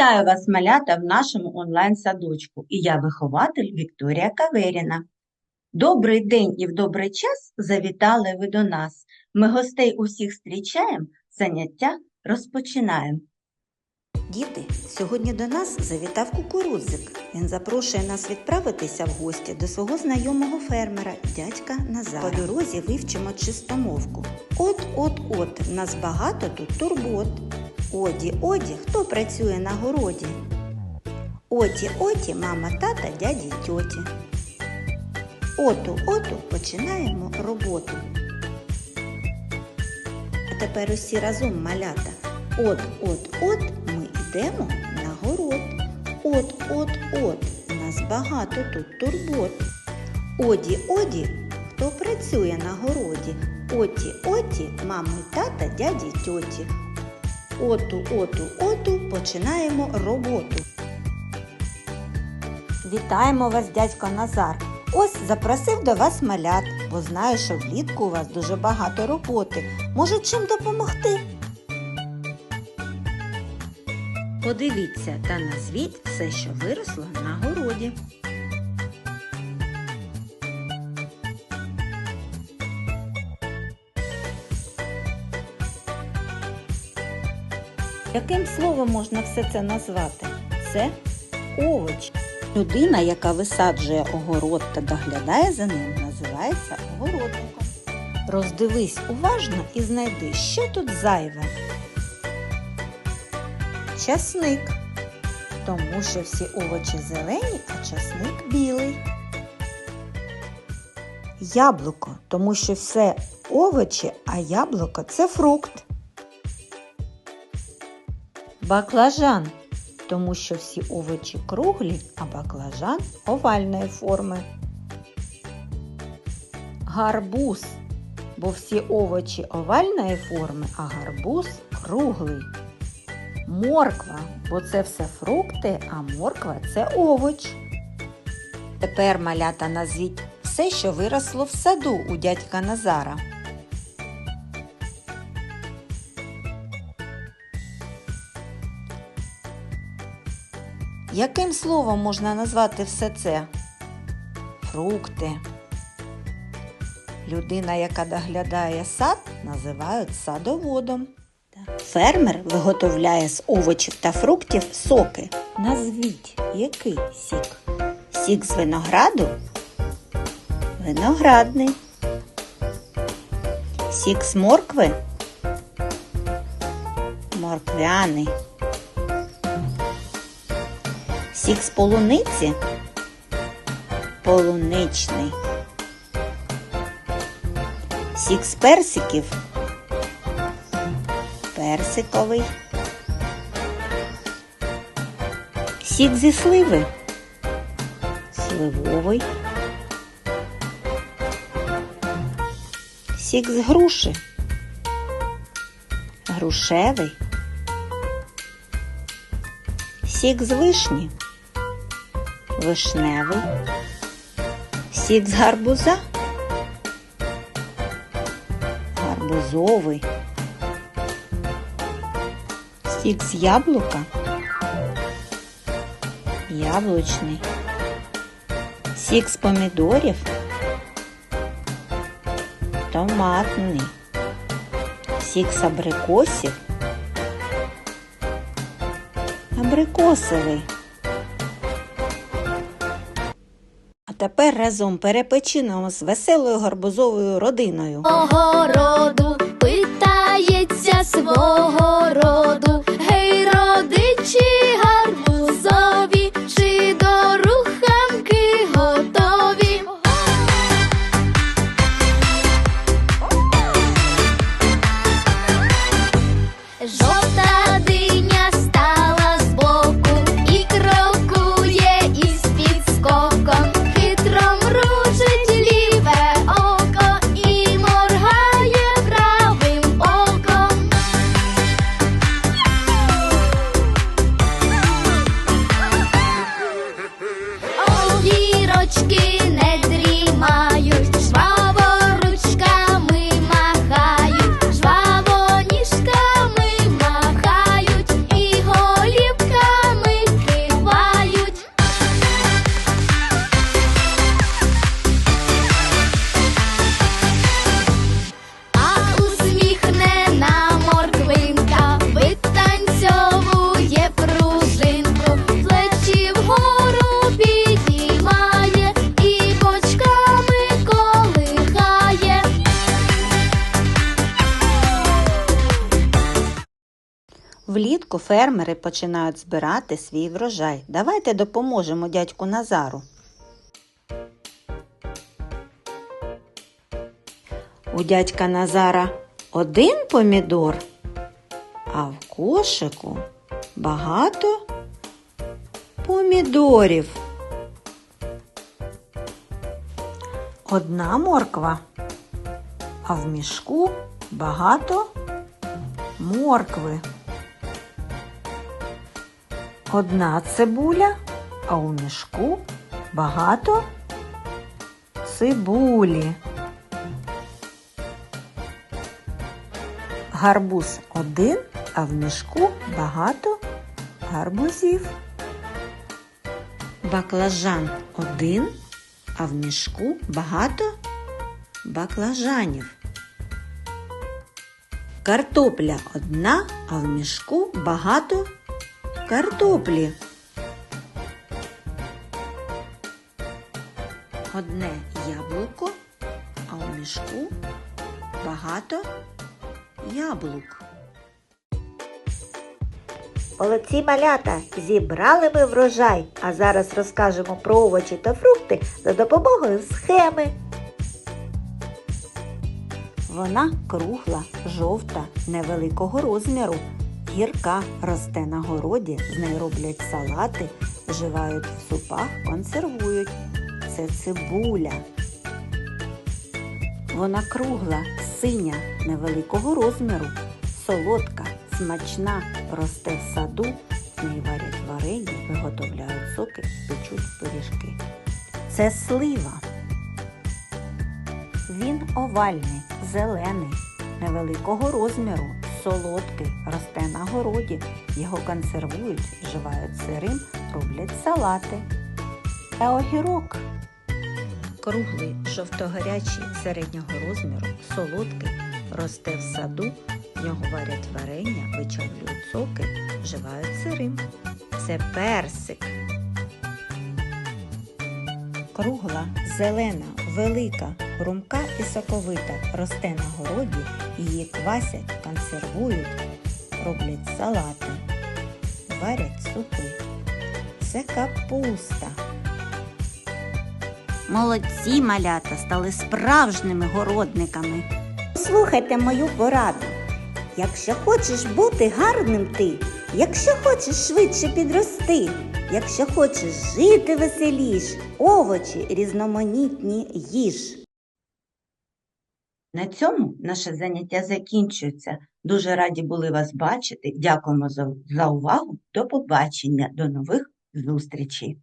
Вітаю вас, малята, в нашому онлайн-садочку. І я вихователь Вікторія Каверіна. Добрий день і в добрий час завітали ви до нас. Ми гостей усіх зустрічаємо, заняття розпочинаємо. Діти, сьогодні до нас завітав кукурудзик. Він запрошує нас відправитися в гості до свого знайомого фермера, дядька Назара. По дорозі вивчимо чистомовку. От, от, от, нас багато тут турбот. Оді, оді, хто працює на городі? Оті, оті, мама, тата, дяді, й тьоті. Оту, оту, починаємо роботу. А тепер усі разом малята. От, от, от ми йдемо на город. От, от, от, нас багато тут турбот. Оді, оді, хто працює на городі. Оті, оті, мами, тата, дяді, й тьоті. Оту, оту, оту починаємо роботу. Вітаємо вас, дядько Назар. Ось запросив до вас малят, бо знаю, що влітку у вас дуже багато роботи. Може, чим допомогти? Подивіться та назвіть все, що виросло на городі. Яким словом можна все це назвати? Це овоч. Людина, яка висаджує огород та доглядає за ним, називається огородником. Роздивись уважно і знайди, що тут зайве. Часник. Тому що всі овочі зелені, а часник білий. Яблуко, тому що все овочі, а яблуко це фрукт. Баклажан, тому що всі овочі круглі, а баклажан овальної форми. Гарбуз, бо всі овочі овальної форми, а гарбуз круглий. Морква, бо це все фрукти, а морква це овоч. Тепер малята назвіть все, що виросло в саду у дядька Назара. Яким словом можна назвати все це? Фрукти. Людина, яка доглядає сад, називають садоводом. Фермер виготовляє з овочів та фруктів соки. Назвіть, який сік? Сік з винограду? Виноградний. Сік з моркви? Морквяний. Сік з полуниці? Полуничний. Сік з персиків? Персиковий. Сік зі сливи? Сливовий. Сік з груші? Грушевий. Сік з вишні? Вишневий. Сік з гарбуза? Гарбузовий. Сік з яблука? Яблучний. Сік з помідорів? Томатний. Сік з абрикосів? Абрикосовий. Тепер разом перепочинемо з веселою гарбузовою родиною. Огороду питається свого роду. Гей, родичі гарбузові, чи до руханки готові? Жовта швидко фермери починають збирати свій врожай. Давайте допоможемо дядьку Назару. У дядька Назара один помідор, а в кошику багато помідорів. Одна морква, а в мішку багато моркви. Одна цибуля, а у мішку багато цибулі. Гарбуз один, а в мішку багато гарбузів. Баклажан один, а в мішку багато баклажанів. Картопля одна, а в мішку багато картоплі. Одне яблуко, а у мішку багато яблук. Молодці малята, зібрали ми врожай, а зараз розкажемо про овочі та фрукти за допомогою схеми. Вона кругла, жовта, невеликого розміру. Гірка росте на городі, з неї роблять салати, вживають в супах, консервують. Це цибуля. Вона кругла, синя, невеликого розміру, солодка, смачна, росте в саду, з неї варять варення, виготовляють соки, печуть пиріжки. Це слива. Він овальний, зелений, невеликого розміру, солодкий, росте на городі, його консервують, вживають сирим, роблять салати. Та огірок. Круглий, жовтогарячий, середнього розміру, солодкий, росте в саду, в нього варять варення, вичавлюють соки, вживають сирим. Це персик. Кругла, зелена, велика, хрумка і соковита, росте на городі, її квасять, консервують, роблять салати, варять супи. Це капуста. Молодці малята стали справжніми городниками. Слухайте мою пораду. Якщо хочеш бути гарним ти, якщо хочеш швидше підрости, якщо хочеш жити веселіш, овочі різноманітні їж. На цьому наше заняття закінчується. Дуже раді були вас бачити. Дякуємо за, увагу. До побачення, до нових зустрічей.